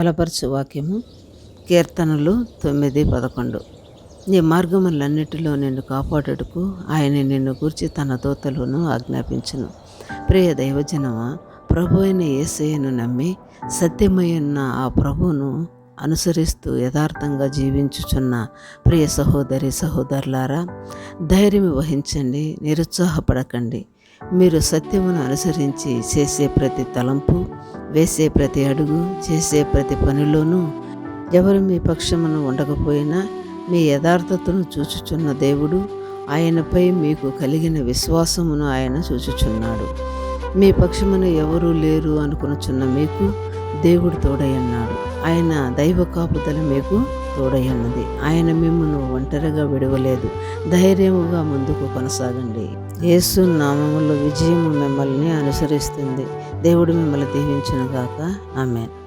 బలపరచు వాక్యము కీర్తనలు తొమ్మిది పదకొండు. నీ మార్గములన్నిటిలో నిన్ను కాపాడుటకు ఆయన నిన్ను గూర్చి తన దూతలను ఆజ్ఞాపించును. ప్రియ దైవజనమ ప్రభు అయిన యేసయ్యను నమ్మి సత్యమయ్యున్న ఆ ప్రభువును అనుసరిస్తూ యథార్థంగా జీవించుచున్న ప్రియ సహోదరి సహోదరులారా ధైర్యం వహించండి నిరుత్సాహపడకండి. మీరు సత్యమును అనుసరించి చేసే ప్రతి తలంపు వేసే ప్రతి అడుగు చేసే ప్రతి పనిలోనూ ఎవరు మీ పక్షమును ఉండకపోయినా మీ యథార్థతను చూచుచున్న దేవుడు ఆయనపై మీకు కలిగిన విశ్వాసమును ఆయన చూచుచున్నాడు. మీ పక్షమున ఎవరూ లేరు అనుకునుచున్న మీకు దేవుడు తోడయన్నాడు ఆయన దైవ కాపుదల మీకు తోడయ్యున్నది ఆయన మిమ్మల్ని ఒంటరిగా విడవలేదు. ధైర్యముగా ముందుకు కొనసాగండి. యేసు నామములో విజయము మిమ్మల్ని అనుసరిస్తుంది. దేవుడు మిమ్మల్ని దీవించునుగాక. ఆమెన్.